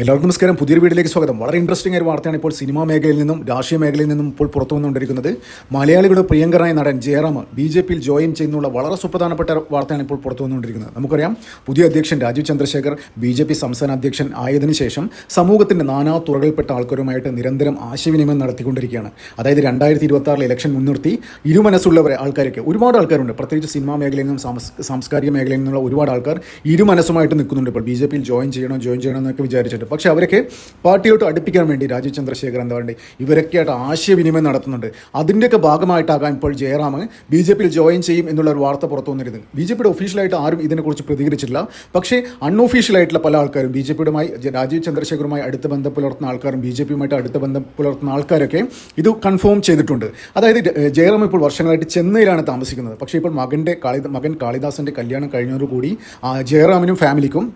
എല്ലാവർക്കും നമസ്കാരം. പുതിയൊരു വീട്ടിലേക്ക് സ്വാഗതം. വളരെ ഇൻട്രസ്റ്റിംഗ് ഒരു വാർത്തയാണ് ഇപ്പോൾ സിനിമാ മേഖലയിൽ നിന്നും രാഷ്ട്രീയ മേഖലയിൽ നിന്നും ഇപ്പോൾ പുറത്തു വന്നുകൊണ്ടിരിക്കുന്നത്. മലയാളികളുടെ പ്രിയങ്കരനായ നടൻ ജയറാം ബി ജെ പിയിൽ ജോയിൻ ചെയ്യുന്നുള്ള വളരെ സുപ്രധാനപ്പെട്ട വാർത്തയാണ് ഇപ്പോൾ പുറത്തു വന്നുകൊണ്ടിരിക്കുന്നത്. നമുക്കറിയാം പുതിയ അധ്യക്ഷൻ Rajeev Chandrasekhar B J P സംസ്ഥാന അധ്യക്ഷൻ ആയതിനു ശേഷം സമൂഹത്തിന്റെ നാനാ തുറകൾപ്പെട്ട ആൾക്കാരുമായിട്ട് നിരന്തരം ആശയവിനിമയം നടത്തിക്കൊണ്ടിരിക്കുകയാണ്. അതായത് രണ്ടായിരത്തി ഇരുപത്തി ആറിലെ ഇലക്ഷൻ മുൻനിർത്തി ഇരുമനസ്സുള്ളവരെ ആൾക്കാരൊക്കെ ഒരുപാട് ആൾക്കാരുണ്ട്. പ്രത്യേകിച്ച് സിനിമാ മേഖലയിൽ നിന്നും സാംസ്കാരിക മേഖലയിൽ നിന്നുള്ള ഒരുപാട് ആൾക്കാർ ഇരുമനസ്സുമായിട്ട് നിൽക്കുന്നുണ്ട് ഇപ്പോൾ. ബി ജെ പിയിൽ ജോയിൻ ചെയ്യണോ ജോയിൻ ചെയ്യണോ എന്നൊക്കെ വിചാരിച്ചിട്ട്. പക്ഷേ അവരൊക്കെ പാർട്ടിയോട്ട് അടുപ്പിക്കാൻ വേണ്ടി രാജീവ് ചന്ദ്രശേഖർ എന്താ പറയുക ഇവരൊക്കെയായിട്ട് ആശയവിനിമയം നടത്തുന്നുണ്ട്. അതിന്റെയൊക്കെ ഭാഗമായിട്ടാകാൻ ഇപ്പോൾ ജയറാം ബി ജെ പിയിൽ ജോയിൻ ചെയ്യും എന്നുള്ള ഒരു വാർത്ത പുറത്തു വന്നിരുന്നു ബി ജെ പിയുടെ ഒഫീഷ്യലായിട്ട് ആരും ഇതിനെക്കുറിച്ച് പ്രതികരിച്ചിട്ടില്ല. പക്ഷേ അൺഒഫീഷ്യലായിട്ടുള്ള പല ആൾക്കാരും ബി ജെ പിയുമായി രാജീവ് ചന്ദ്രശേഖറുമായി അടുത്ത ബന്ധം പുലർത്തുന്ന ആൾക്കാരും ബി ജെ പിയുമായിട്ട് അടുത്ത ബന്ധം പുലർത്തുന്ന ആൾക്കാരൊക്കെ ഇത് കൺഫേം ചെയ്തിട്ടുണ്ട്. അതായത് ജയറാം ഇപ്പോൾ വർഷങ്ങളായിട്ട് ചെന്നൈയിലാണ് താമസിക്കുന്നത്. പക്ഷേ ഇപ്പോൾ മകന്റെ കാളി മകൻ കാളിദാസന്റെ കല്യാണം കഴിഞ്ഞതോടുകൂടി ജയറാമിനും ഫാമിലിക്കും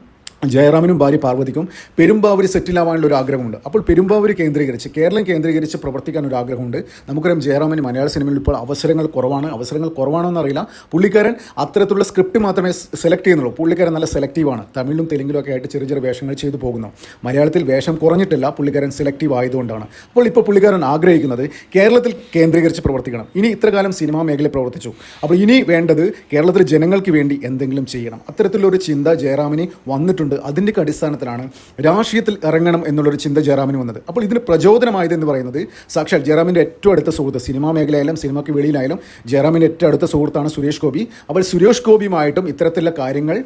ജയറാമിനും ഭാര്യ പാർവതിക്കും പെരുമ്പാവൂർ സെറ്റിലാവാനുള്ള ഒരു ആഗ്രഹമുണ്ട്. അപ്പോൾ പെരുമ്പാവൂർ കേന്ദ്രീകരിച്ച് കേരളം കേന്ദ്രീകരിച്ച് പ്രവർത്തിക്കാൻ ഒരു ആഗ്രഹമുണ്ട്. നമുക്കറിയാം ജയറാമിന് മലയാള സിനിമയിൽ ഇപ്പോൾ അവസരങ്ങൾ കുറവാണ്. അവസരങ്ങൾ കുറവാണോ എന്നറിയില്ല പുള്ളിക്കാരൻ അത്തരത്തിലുള്ള സ്ക്രിപ്റ്റ് മാത്രമേ സെലക്ട് ചെയ്യുന്നുള്ളൂ. പുള്ളിക്കാരൻ നല്ല സെലക്റ്റീവാണ്. തമിഴിലും തെലുങ്കിലും ഒക്കെ ആയിട്ട് ചെറിയ ചെറിയ വേഷങ്ങൾ ചെയ്തു പോകുന്നു. മലയാളത്തിൽ വേഷം കുറഞ്ഞിട്ടില്ല. പുള്ളിക്കാരൻ സെലക്റ്റീവ് ആയതുകൊണ്ടാണ് അപ്പോൾ ഇപ്പോൾ പുള്ളിക്കാരൻ ആഗ്രഹിക്കുന്നത് കേരളത്തിൽ കേന്ദ്രീകരിച്ച് പ്രവർത്തിക്കണം. ഇനി ഇത്രകാലം സിനിമാ മേഖലയിൽ പ്രവർത്തിച്ചു. അപ്പോൾ ഇനി വേണ്ടത് കേരളത്തിലെ ജനങ്ങൾക്ക് വേണ്ടി എന്തെങ്കിലും ചെയ്യണം. അത്തരത്തിലൊരു ചിന്ത ജയറാമിന് വന്നിട്ടുണ്ട്. അതിന്റെയൊക്കെ അടിസ്ഥാനത്തിലാണ് രാഷ്ട്രീയത്തിൽ ഇറങ്ങണം എന്നുള്ളൊരു ചിന്ത ജയറാമിന് വന്നത്. അപ്പോൾ ഇതിന് പ്രചോദനമായത് എന്ന് പറയുന്നത് സാക്ഷാൽ ജയറാമിന്റെ ഏറ്റവും അടുത്ത സുഹൃത്ത് സിനിമാ മേഖലയായാലും സിനിമയ്ക്ക് വെളിയിലായാലും ജയറാമിന്റെ ഏറ്റവും അടുത്ത സുഹൃത്താണ് സുരേഷ് ഗോപി. അപ്പോൾ സുരേഷ് ഗോപിയുമായിട്ടും ഇത്തരത്തിലുള്ള കാര്യങ്ങൾ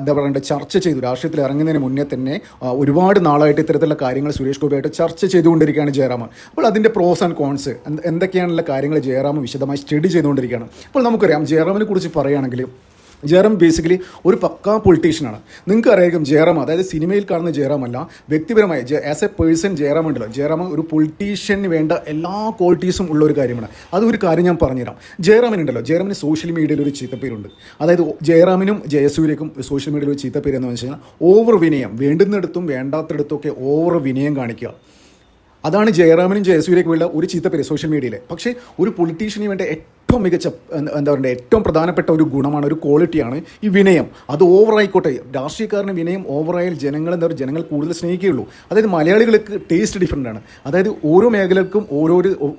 എന്താ പറയണ്ടത് ചർച്ച ചെയ്തു. രാഷ്ട്രീയത്തിൽ ഇറങ്ങുന്നതിന് മുന്നേ തന്നെ ഒരുപാട് നാളായിട്ട് ഇത്തരത്തിലുള്ള കാര്യങ്ങൾ സുരേഷ് ഗോപിയായിട്ട് ചർച്ച ചെയ്തുകൊണ്ടിരിക്കുകയാണ് ജയറാം. അപ്പോൾ അതിന്റെ പ്രോസ് ആൻഡ് കോൺസ് എന്തൊക്കെയാണുള്ള കാര്യങ്ങൾ ജയറാം വിശദമായി സ്റ്റഡി ചെയ്തുകൊണ്ടിരിക്കുകയാണ്. അപ്പോൾ നമുക്കറിയാം ജയറാമിനെ കുറിച്ച് പറയുകയാണെങ്കിൽ ജയറാം ബേസിക്കലി ഒരു പക്കാ പൊളിറ്റീഷ്യനാണ് നിങ്ങൾക്ക് അറിയാം ജയറാം അതായത് സിനിമയിൽ കാണുന്ന ജയറാം അല്ല വ്യക്തിപരമായി ആസ് എ പേഴ്സൺ ജയറാം ഉണ്ടല്ലോ. ജയറാം ഒരു പൊളിറ്റീഷ്യന് വേണ്ട എല്ലാ ക്വാളിറ്റീസും ഉള്ള ഒരു കാര്യമാണ്. അതൊരു കാര്യം ഞാൻ പറഞ്ഞുതരാം. ജയറാമിനുണ്ടല്ലോ ജയറാമിന് സോഷ്യൽ മീഡിയയിൽ ഒരു ചീത്തപ്പേരുണ്ട്. അതായത് ജയറാമിനും ജയസൂര്യക്കും സോഷ്യൽ മീഡിയയിൽ ഒരു ചീത്തപ്പേര് എന്ന് വെച്ച് കഴിഞ്ഞാൽ ഓവർ വിനയം വേണ്ടുന്നിടത്തും വേണ്ടാത്തടത്തും ഒക്കെ ഓവർ വിനയം കാണിക്കുക. അതാണ് ജയറാമിനും ജയസൂര്യക്കും ഉള്ള ഒരു ചീത്തപ്പേര് സോഷ്യൽ മീഡിയയിൽ പക്ഷേ ഒരു പൊളിറ്റീഷ്യന് വേണ്ട ഏറ്റവും മികച്ച എന്താ പറയുക ഏറ്റവും പ്രധാനപ്പെട്ട ഒരു ഗുണമാണ് ഒരു ക്വാളിറ്റിയാണ് ഈ വിനയം. അത് ഓവറായിക്കോട്ടെ രാഷ്ട്രീയക്കാരന് വിനയം ഓവറായാൽ ജനങ്ങൾ എന്താ പറയുക ജനങ്ങൾ കൂടുതൽ സ്നേഹിക്കുകയുള്ളൂ. അതായത് മലയാളികൾക്ക് ടേസ്റ്റ് ഡിഫറെന്റ് ആണ്. അതായത് ഓരോ മേഖലകൾക്കും ഓരോ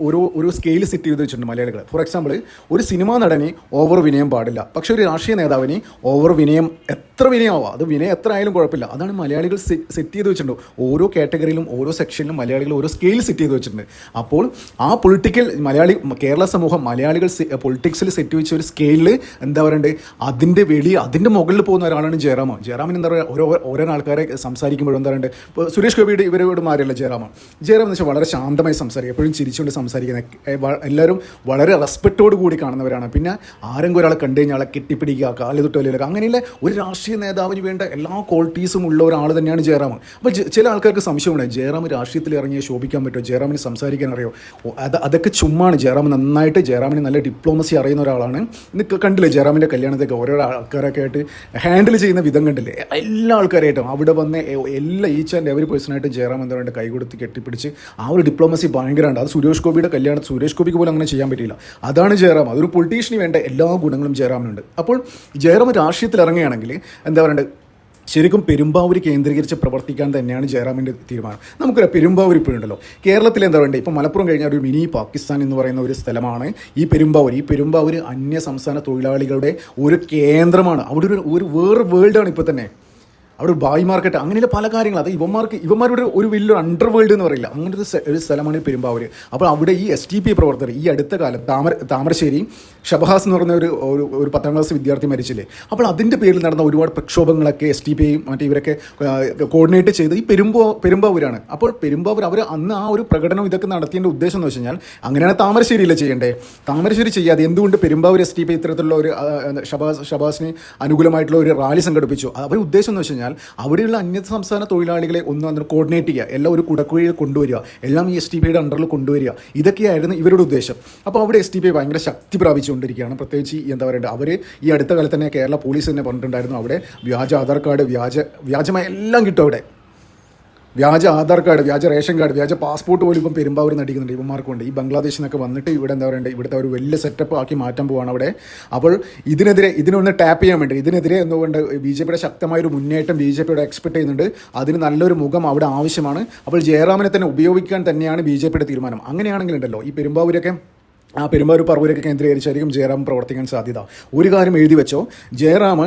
ഓരോ ഒരു സ്കെയിൽ സെറ്റ് ചെയ്ത് വെച്ചിട്ടുണ്ട് മലയാളികൾ. ഫോർ എക്സാമ്പിൾ ഒരു സിനിമാ നടനെ ഓവർ വിനയം പാടില്ല. പക്ഷേ ഒരു രാഷ്ട്രീയ നേതാവിന് ഓവർ വിനയം എത്ര വിനയമാവാം അത് വിനയം എത്ര ആയാലും കുഴപ്പമില്ല. അതാണ് മലയാളികൾ സെറ്റ് ചെയ്ത് വെച്ചിട്ടുണ്ട്. ഓരോ കാറ്റഗറിയിലും ഓരോ സെക്ഷനിലും മലയാളികൾ ഓരോ സ്കെയിൽ സെറ്റ് ചെയ്ത് വെച്ചിട്ടുണ്ട്. അപ്പോൾ ആ പൊളിറ്റിക്കൽ മലയാളി കേരള സമൂഹം മലയാളികൾ പൊളിറ്റിക്സിൽ സെറ്റ് വെച്ച ഒരു സ്കെയിലിൽ എന്താ പറയണ്ടേ? അതിന്റെ വെളി അതിന്റെ മുകളിൽ പോകുന്ന ഒരാളാണ് ജയറാമ ജയറാമിന് എന്താ പറയുക ഓരോ ഓരോ ആൾക്കാരെ സംസാരിക്കുമ്പോഴും എന്താ പറയുക ഇപ്പോൾ സുരേഷ് ഗോപിയുടെ ഇവരോട് മാറിയല്ല ജയറാമ ജയറാം എന്ന് വെച്ചാൽ വളരെ ശാന്തമായി സംസാരിക്കും. എപ്പോഴും ചിരിച്ചുകൊണ്ട് സംസാരിക്കുന്ന എല്ലാവരും വളരെ റെസ്പെക്റ്റോട് കൂടി കാണുന്നവരാണ്. പിന്നെ ആരെങ്കിലും ഒരാളെ കണ്ടു കഴിഞ്ഞാൽ ആളെ കെട്ടിപ്പിടിക്കുക കാൽ തൊട്ടുവലിയൊക്കെ അങ്ങനെയുള്ള ഒരു രാഷ്ട്രീയ നേതാവിന് വേണ്ട എല്ലാ ക്വാളിറ്റീസും ഉള്ള ഒരാൾ തന്നെയാണ് ജയറാം. അപ്പോൾ ചില ആൾക്കാർക്ക് സംശയമുണ്ട് ജയറാം രാഷ്ട്രീയത്തിൽ ഇറങ്ങിയ ശോഭിക്കാൻ പറ്റുമോ? ജയറാമിന് സംസാരിക്കാൻ അറിയോ? അത് അതൊക്കെ ചുമ്മാണ് ജയറാം നന്നായിട്ട് ജയറാമിന് നല്ല ഡിപ്ലോമസി അറിയുന്ന ഒരാളാണ്. ഇന്ന് കണ്ടില്ലേ ജയറാമിന്റെ കല്യാണത്തൊക്കെ ഓരോ ആൾക്കാരൊക്കെ ആയിട്ട് ഹാൻഡിൽ ചെയ്യുന്ന വിധം കണ്ടില്ലേ? എല്ലാ ആൾക്കാരായിട്ടും അവിടെ വന്ന് എല്ലാ ഈച്ച് ആൻഡ് എവറി പേഴ്സണായിട്ട് ജയറാം എന്താ പറയുക കൈ കൊടുത്ത് കെട്ടിപ്പിടിച്ച് ആ ഒരു ഡിപ്ലോമസി ഭയങ്കരമാണ്. അത് സുരേഷ് ഗോപിയുടെ കല്യാണം സുരേഷ് ഗോപിക്ക് പോലും അങ്ങനെ ചെയ്യാൻ പറ്റില്ല അതാണ് ജയറാം. അതൊരു പൊളിറ്റീഷ്യന് വേണ്ട എല്ലാ ഗുണങ്ങളും ജയറാമിനുണ്ട്. അപ്പോൾ ജയറാം രാഷ്ട്രീയത്തിൽ ഇറങ്ങുകയാണെങ്കിൽ എന്താ പറയണ്ടത് ശരിക്കും പെരുമ്പാവൂർ കേന്ദ്രീകരിച്ച് പ്രവർത്തിക്കാൻ തന്നെയാണ് ജയറാമിന്റെ തീരുമാനം. നമുക്കറിയാം പെരുമ്പാവൂർ ഇപ്പോഴുണ്ടല്ലോ കേരളത്തിൽ എന്താ വേണ്ടത് ഇപ്പോൾ മലപ്പുറം കഴിഞ്ഞാൽ ഒരു മിനി പാകിസ്ഥാൻ എന്ന് പറയുന്ന ഒരു സ്ഥലമാണ്. ഈ പെരുമ്പാവൂർ ഈ പെരുമ്പാവൂർ അന്യ സംസ്ഥാന തൊഴിലാളികളുടെ ഒരു കേന്ദ്രമാണ്. അവിടെ ഒരു ഒരു വേറെ വേൾഡാണ് ഇപ്പോൾ തന്നെ. അവിടെ ഒരു ബായ് മാർക്കറ്റ് അങ്ങനെയുള്ള പല കാര്യങ്ങൾ. അത് ഇവന്മാർക്ക് ഇവന്മാരുടെ ഒരു വലിയൊരു അണ്ടർ വേൾഡ് എന്ന് പറയില്ല. അങ്ങനത്തെ ഒരു സ്ഥ- ഒരു സ്ഥലമാണ് പെരുമ്പാവൂർ അപ്പോൾ അവിടെ ഈ എസ് ടി പി പ്രവർത്തകർ ഈ അടുത്ത കാലം താമര താമരശ്ശേരി ഷബഹാസ് എന്ന് പറഞ്ഞ ഒരു ഒരു പത്താം ക്ലാസ് വിദ്യാർത്ഥി മരിച്ചില്ലേ? അപ്പോൾ അതിന്റെ പേരിൽ നടന്ന ഒരുപാട് പ്രക്ഷോഭങ്ങളൊക്കെ എസ് ടി പി ഐയും മറ്റേ ഇവരൊക്കെ കോർഡിനേറ്റ് ചെയ്ത് ഈ പെരുമ്പോ പെരുമ്പാവൂരാണ്. അപ്പോൾ പെരുമ്പാവൂർ അവർ അന്ന് ആ ഒരു പ്രകടനം ഇതൊക്കെ നടത്തിയതിന്റെ ഉദ്ദേശം എന്ന് വെച്ച് കഴിഞ്ഞാൽ അങ്ങനെയാണ് താമരശ്ശേരിയിലെ ചെയ്യേണ്ടേ താമരശ്ശേരി ചെയ്യാതെ എന്തുകൊണ്ട് പെരുമ്പാവൂർ എസ് ടി പി ഇത്തരത്തിലുള്ള ഒരു ഷബാസ് ഷബാസിന് അനുകൂലമായിട്ടുള്ള ഒരു റാലി സംഘടിപ്പിച്ചു? അവർ ഉദ്ദേശം എന്ന് വെച്ച് കഴിഞ്ഞാൽ അവിടെയുള്ള അന്യ സംസ്ഥാന തൊഴിലാളികളെ ഒന്ന് അതിന് കോർഡിനേറ്റ് ചെയ്യുക. എല്ലാം ഒരു കുടക്കുഴിയിൽ കൊണ്ടുവരിക. എല്ലാം ഈ എസ് ടി പിയുടെ അണ്ടറിൽ കൊണ്ടുവരിക. ഇതൊക്കെയായിരുന്നു ഇവരുടെ ഉദ്ദേശം. അപ്പോൾ അവിടെ എസ് ടി പി ഭയങ്കര ശക്തി പ്രാപിച്ചുകൊണ്ടിരിക്കുകയാണ്. പ്രത്യേകിച്ച് എന്താ പറയുക അവർ ഈ അടുത്ത കാലത്ത് തന്നെ കേരള പോലീസ് തന്നെ പറഞ്ഞിട്ടുണ്ടായിരുന്നു അവിടെ വ്യാജ ആധാർ കാർഡ് വ്യാജ വ്യാജമായ എല്ലാം കിട്ടും അവിടെ. വ്യാജ ആധാർ കാർഡ് വ്യാജ റേഷൻ കാർഡ് വ്യാജ പാസ്പോർട്ട് പോലും ഇപ്പം പെരുമ്പാവൂർ നടിക്കുന്നുണ്ട് ഇവന്മാർക്കുണ്ട്. ഈ ബംഗ്ലാദേശിൽ നിന്നൊക്കെ വന്നിട്ട് ഇവിടെ എന്താ പറയുക ഇവിടുത്തെ ഒരു വലിയ സെറ്റപ്പ് ആക്കി മാറ്റാൻ പോവാണ് അവിടെ. അപ്പോൾ ഇതിനെതിരെ ഇതിനൊന്ന് ടാപ്പ് ചെയ്യാൻ വേണ്ടി ഇതിനെതിരെ എന്നുകൊണ്ട് ബി ജെ പിയുടെ ശക്തമായൊരു മുന്നേറ്റം ബി ജെ പിയുടെ എക്സ്പെക്ട് ചെയ്യുന്നുണ്ട്. അതിന് നല്ലൊരു മുഖം അവിടെ ആവശ്യമാണ്. അപ്പോൾ ജയറാമിനെ തന്നെ ഉപയോഗിക്കാൻ തന്നെയാണ് ബി ജെ പിയുടെ തീരുമാനം. അങ്ങനെയാണെങ്കിലുണ്ടല്ലോ ഈ പെരുമ്പാവൂരൊക്കെ ആ പെരുമ്പാവൂർ പറവൂരൊക്കെ കേന്ദ്രീകരിച്ചായിരിക്കും ജയറാം പ്രവർത്തിക്കാൻ സാധ്യത. ഒരു കാര്യം എഴുതി വെച്ചോ. ജയറാം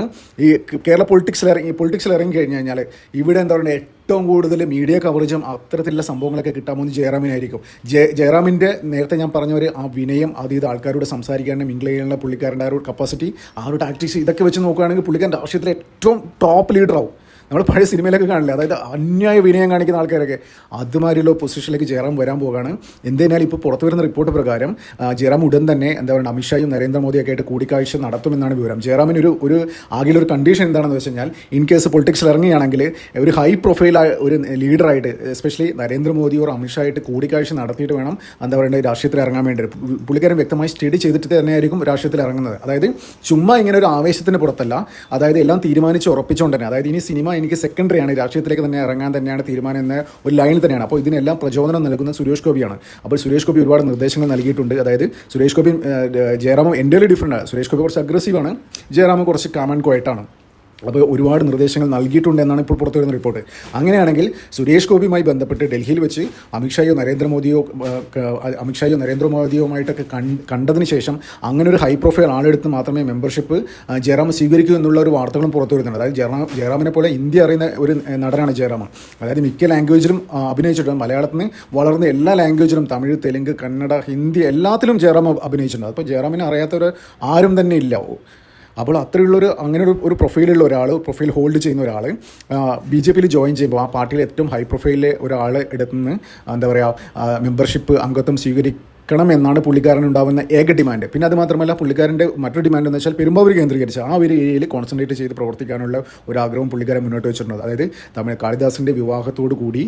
ഈ കേരള പൊളിറ്റിക്സിൽ ഇറങ്ങി പൊളിറ്റിക്സിൽ ഇറങ്ങി കഴിഞ്ഞ് കഴിഞ്ഞാൽ ഇവിടെ എന്താ പറയുക ഏറ്റവും കൂടുതൽ മീഡിയ കവറേജും അത്തരത്തിലുള്ള സംഭവങ്ങളൊക്കെ കിട്ടാൻ കിട്ടാമെന്ന് ജയറാമിനായിരിക്കും. ജയ ജയറാമിന്റെ നേരത്തെ ഞാൻ പറഞ്ഞ ഒരു ആ വിനയം അതീത് ആൾക്കാരോട് സംസാരിക്കാനും മിങ്കിൾ ചെയ്യാനുള്ള പുള്ളിക്കാരന്റെ ആ ഒരു കപ്പാസിറ്റി ആ ഒരു ടാക്ടിക്സ് ഇതൊക്കെ വെച്ച് നോക്കുകയാണെങ്കിൽ പുള്ളിക്കാരന്റെ രാഷ്ട്രീയത്തിലെ ഏറ്റവും ടോപ്പ് ലീഡറാവും നമ്മൾ പഴയ സിനിമയിലൊക്കെ കാണില്ലേ? അതായത് അന്യായ വിനയം കാണിക്കുന്ന ആൾക്കാരൊക്കെ. അതുമാതിരിയുള്ള പൊസിഷനിലേക്ക് ജയറാം വരാൻ പോവുകയാണ്. എന്തിനാലും ഇപ്പോൾ പുറത്തു വരുന്ന റിപ്പോർട്ട് പ്രകാരം ജയറാം ഉടൻ തന്നെ എന്താ പറയുക അമിത്ഷായും നരേന്ദ്രമോദിയൊക്കെ ആയിട്ട് കൂടിക്കാഴ്ച നടത്തുമെന്നാണ് വിവരം. ജയറാമിന് ഒരു ഒരു ആകെ ഒരു കണ്ടീഷൻ എന്താണെന്ന് വെച്ച് കഴിഞ്ഞാൽ ഇൻ കേസ് പൊളിറ്റിക്സിൽ ഇറങ്ങുകയാണെങ്കിൽ ഒരു ഹൈ പ്രൊഫൈൽ ഒരു ലീഡറായിട്ട് എസ്പെഷ്യലി നരേന്ദ്രമോദിയോ അമിത്ഷാ ആയിട്ട് കൂടിക്കാഴ്ച നടത്തിയിട്ട് വേണം എന്താ പറയുക രാഷ്ട്രീയത്തിൽ ഇറങ്ങാൻ വേണ്ടി പുള്ളിക്കാരൻ വ്യക്തമായി സ്റ്റഡി ചെയ്തിട്ട് തന്നെയായിരിക്കും രാഷ്ട്രീയത്തിൽ ഇറങ്ങുന്നത്. അതായത് ചുമ്മാ ഇങ്ങനെ ഒരു ആവേശത്തിന് പുറത്തല്ല. അതായത് എല്ലാം തീരുമാനിച്ച് ഉറപ്പിച്ചുകൊണ്ട് തന്നെ. അതായത് ഇനി സിനിമ എനിക്ക് സെക്കൻഡറി ആണ്. രാഷ്ട്രീയത്തിലേക്ക് തന്നെ ഇറങ്ങാൻ തന്നെയാണ് തീരുമാനം എന്ന ഒരു ലൈനിൽ തന്നെയാണ്. അപ്പോൾ ഇതിനെല്ലാം പ്രചോദനം നൽകുന്ന സുരേഷ് ഗോപിയാണ്. അപ്പോൾ സുരേഷ് ഗോപി ഒരുപാട് നിർദ്ദേശങ്ങൾ നൽകിയിട്ടുണ്ട്. അതായത് സുരേഷ് ഗോപി ജയറാമും എന്റെ ഡിഫറെന്റ് ആണ്. സുരേഷ് ഗോപി കുറച്ച് അഗ്രസീവാണ് ജയറാമ് കുറച്ച് കാമൻ കോയട്ടാണ് അപ്പോൾ ഒരുപാട് നിർദ്ദേശങ്ങൾ നൽകിയിട്ടുണ്ട് എന്നാണ് ഇപ്പോൾ പുറത്തു വരുന്ന റിപ്പോർട്ട്. അങ്ങനെയാണെങ്കിൽ സുരേഷ് ഗോപിയുമായി ബന്ധപ്പെട്ട് ഡൽഹിയിൽ വെച്ച് അമിത്ഷായോ നരേന്ദ്രമോദിയോ അമിത്ഷായോ നരേന്ദ്രമോദിയുമായിട്ടൊക്കെ കണ്ടതിന് ശേഷം അങ്ങനെ ഒരു ഹൈ പ്രൊഫൈൽ ആളെടുത്ത് മാത്രമേ മെമ്പർഷിപ്പ് ജയറാം സ്വീകരിക്കൂ എന്നുള്ള ഒരു വാർത്തകളും പുറത്തു വരുന്നുണ്ട്. അതായത് ജയറാം ജയറാമിനെ പോലെ ഇന്ത്യ അറിയുന്ന ഒരു നടനാണ് ജയറാം. അതായത് മിക്ക ലാംഗ്വേജിലും അഭിനയിച്ചിട്ടുണ്ട്. മലയാളത്തിൽ നിന്ന് വളർന്ന എല്ലാ ലാംഗ്വേജിലും തമിഴ് തെലുങ്ക് കന്നഡ ഹിന്ദി എല്ലാത്തിലും ജയറാം അഭി- അഭിനയിച്ചിട്ടുണ്ട്. അപ്പോൾ ജയറാമിനെ അറിയാത്തവർ ആരും തന്നെ ഇല്ല. അപ്പോൾ അത്രയുള്ളൊരു അങ്ങനെ ഒരു ഒരു പ്രൊഫൈലുള്ള ഒരാൾ പ്രൊഫൈൽ ഹോൾഡ് ചെയ്യുന്ന ഒരാൾ ബി ജെ പിയിൽ ജോയിൻ ചെയ്യുമ്പോൾ ആ പാർട്ടിയിലെ ഏറ്റവും ഹൈ പ്രൊഫൈലിലെ ഒരാൾ എടുത്തുനിന്ന് എന്താ പറയുക മെമ്പർഷിപ്പ് അംഗത്വം സ്വീകരിക്കണം എന്നാണ് ഉണ്ടാവുന്ന ഉണ്ടാകുന്ന ഏക ഡിമാൻഡ് പിന്നെ അത് മാത്രമല്ല പുള്ളിക്കാരന്റെ മറ്റൊരു ഡിമാൻഡ് എന്ന് വെച്ചാൽ പെരുമ്പാവൂർ കേന്ദ്രീകരിച്ച് ആ ഒരു ഏരിയയിൽ കോൺസെൻട്രേറ്റ് ചെയ്ത് പ്രവർത്തിക്കാനുള്ള ഒരു ആഗ്രഹം പുള്ളിക്കാരൻ മുന്നോട്ട് വെച്ചിട്ടുണ്ട്. അതായത് തമിഴ് കാളിദാസിന്റെ വിവാഹത്തോടു കൂടി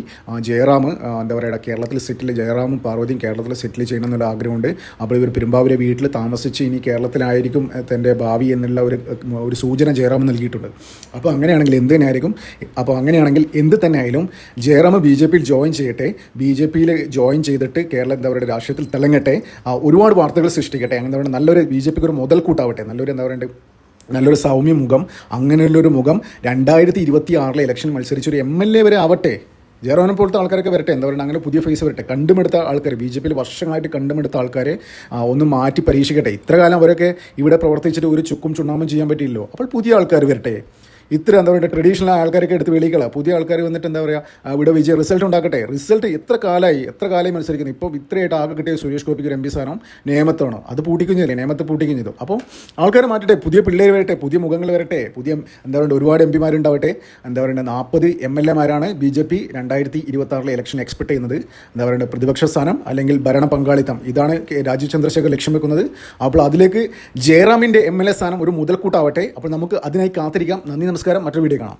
ജയറാം എന്താ പറയുക കേരളത്തിൽ സെറ്റിൽ ജയറാമും പാർവതിയും കേരളത്തിൽ സെറ്റിൽ ചെയ്യണം എന്നുള്ള ആഗ്രഹമുണ്ട്. അപ്പോൾ ഇവർ പെരുമ്പാവൂരെ വീട്ടിൽ താമസിച്ച് ഇനി കേരളത്തിലായിരിക്കും തന്റെ ഭാവി എന്നുള്ള ഒരു ഒരു സൂചന ജയറാം നൽകിയിട്ടുണ്ട്. അപ്പോൾ അങ്ങനെയാണെങ്കിൽ എന്ത് തന്നെയായിരിക്കും? അപ്പോൾ അങ്ങനെയാണെങ്കിൽ എന്ത് തന്നെ ആയാലും ജയറാം ബി ജെ പിയിൽ ജോയിൻ ചെയ്യട്ടെ. ബി ജെ പിയിൽ ജോയിൻ ചെയ്തിട്ട് കേരളം എന്താ പറയുക രാഷ്ട്രീയത്തിൽ തിളങ്ങട്ടെ ആ, ഒരുപാട് വാർത്തകൾ സൃഷ്ടിക്കട്ടെ. എന്താ പറയുക നല്ലൊരു ബി ജെ പിക്ക് ഒരു മുതൽക്കൂട്ടാവട്ടെ. നല്ലൊരു എന്താ പറയുക നല്ലൊരു സൗമ്യ മുഖം അങ്ങനെയുള്ളൊരു മുഖം രണ്ടായിരത്തി ഇരുപത്തി ആറിലെ ഇലക്ഷൻ മത്സരിച്ചൊരു എം എൽ എ വരെ ആവട്ടെ. ജയറോനെ പോലത്തെ ആൾക്കാരൊക്കെ വരട്ടെ. എന്താ പറയുക അങ്ങനെ പുതിയ ഫേസ് വരട്ടെ. കണ്ടുമെടുത്ത ആൾക്കാർ ബി ജെ പിയിൽ വർഷങ്ങളായിട്ട് കണ്ടുമെടുത്ത ആൾക്കാരെ ഒന്ന് മാറ്റി പരീക്ഷിക്കട്ടെ. ഇത്ര കാലം അവരൊക്കെ ഇവിടെ പ്രവർത്തിച്ചിട്ട് ഒരു ചുക്കും ചുണ്ണാമ്പും ചെയ്യാൻ പറ്റിയില്ലോ അപ്പോൾ പുതിയ ആൾക്കാർ വരട്ടെ. ഇത്ര എന്താ പറയുക ട്രഡീഷണൽ ആൾക്കാരൊക്കെ എടുത്ത് വെളിക്കള പുതിയ ആൾക്കാർ വന്നിട്ട് എന്താ പറയുക ഇവിടെ വിജയ റിസൾട്ട് ഉണ്ടാക്കട്ടെ. റിസൾട്ട് എത്ര കാലമായി എത്ര കാലമായി മത്സരിക്കുന്നു. ഇപ്പോൾ ഇത്രയായിട്ട് ആകെ കിട്ടിയ സുരേഷ് ഗോപിക്ക് ഒരു എം പി സ്ഥാനം നിയമത്താണോ അത് പൂട്ടിക്കുന്നില്ലേ നിയമത്തെ പൂട്ടിക്കുന്നതും അപ്പോൾ ആൾക്കാർ മാറ്റട്ടെ പുതിയ പിള്ളേർ വരട്ടെ പുതിയ മുഖങ്ങൾ വരട്ടെ പുതിയ എന്താ പറയുക ഒരുപാട് എം പിമാരുണ്ടാവട്ടെ എന്താ പറയുക നാൽപ്പത് എം എൽ എമാരാണ് ബി ജെ പി രണ്ടായിരത്തി ഇരുപത്തി ആറിലെ ഇലക്ഷൻ എക്സ്പെക്ട് ചെയ്യുന്നത്. എന്താ പറയുക പ്രതിപക്ഷ സ്ഥാനം അല്ലെങ്കിൽ ഭരണ പങ്കാളിത്തം. ഇതാണ് രാജീവ് ചന്ദ്രശേഖർ ലക്ഷ്യം വെക്കുന്നത്. അപ്പോൾ അതിലേക്ക് ജയറാമിന്റെ എം എൽ എ സ്ഥാനം ഒരു മുതൽക്കൂട്ടാവട്ടെ. അപ്പോൾ നമുക്ക് അതിനായി കാത്തിരിക്കാം. നന്ദി നമസ്കാരം. മറ്റൊരു വീഡിയോ കാണാം.